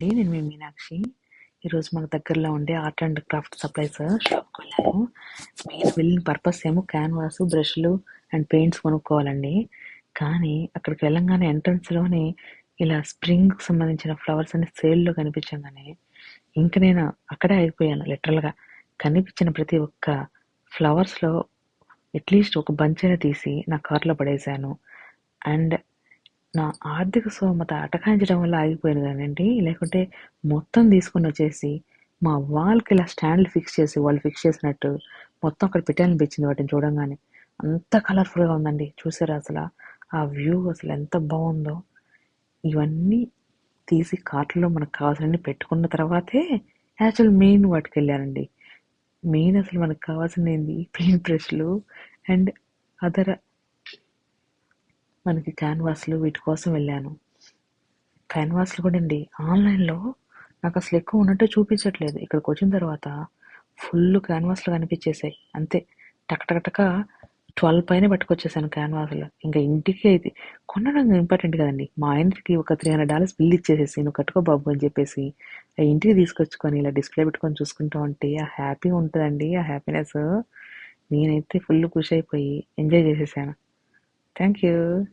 అండి. నేను మీ మీనాక్షి. ఈరోజు మన దగ్గరలో ఉండే ఆర్ట్ అండ్ క్రాఫ్ట్ సప్లైస్ షాప్కి వెళ్ళాను మెయిన్ వెళ్ళిన పర్పస్ ఏమో క్యాన్వాస్ బ్రష్లు అండ్ పెయింట్స్ కొనుక్కోవాలండి. కానీ అక్కడికి వెళ్ళంగానే ఎంట్రన్స్లోనే ఇలా స్ప్రింగ్ సంబంధించిన ఫ్లవర్స్ అనే సేల్లో కనిపించగానే ఇంకా నేను అక్కడే అయిపోయాను లిటరల్గా కనిపించిన ప్రతి ఒక్క ఫ్లవర్స్లో అట్లీస్ట్ ఒక బంచ్ అయినా తీసి నా కార్లో పడేశాను అండ్ నా ఆర్థిక స్తోమత అటకాయించడం వల్ల ఆగిపోయాను కానండి. లేకుంటే మొత్తం తీసుకొని వచ్చేసి మా వాళ్ళకి ఇలా స్టాండ్లు ఫిక్స్ చేసి వాళ్ళు ఫిక్స్ చేసినట్టు మొత్తం అక్కడ పెట్టాలనిపించింది వాటిని చూడంగానే. అంత కలర్ఫుల్గా ఉందండి. చూసారా అసలు? ఆ వ్యూ అసలు ఎంత బాగుందో. ఇవన్నీ తీసి కార్ట్లో మనకు కావాల్సినవి పెట్టుకున్న తర్వాతే యాక్చువల్ మెయిన్ వాటికి వెళ్ళానండి. మెయిన్ అసలు మనకు కావాల్సింది ఏంది? పెయింట్ బ్రష్లు అండ్ అదర్ మనకి క్యాన్వాస్లు వీటి కోసం వెళ్ళాను. క్యాన్వాస్లు కూడా అండి ఆన్లైన్లో నాకు అసలు ఎక్కువ ఉన్నట్టు చూపించట్లేదు. ఇక్కడికి వచ్చిన తర్వాత ఫుల్ క్యాన్వాస్లు కనిపించేసాయి. అంతే. టకటకటక ట్వెల్వ్ పైన పట్టుకొచ్చేసాను క్యాన్వాస్లో. ఇంకా ఇంటికి అయితే కొనడం ఇంపార్టెంట్ కదండి. మా ఆయనకి ఒక త్రీ హండ్రెడ్ డాలర్స్ బిల్ ఇచ్చేసేసి నువ్వు కట్టుకో బాబు అని చెప్పేసి ఆ ఇంటికి తీసుకొచ్చుకొని ఇలా డిస్ప్లే పెట్టుకొని చూసుకుంటూ ఉంటే ఆ హ్యాపీ ఉంటుందండి. ఆ హ్యాపీనెస్ నేనైతే ఫుల్ ఖుషి అయిపోయి ఎంజాయ్ చేసేసాను. thank you.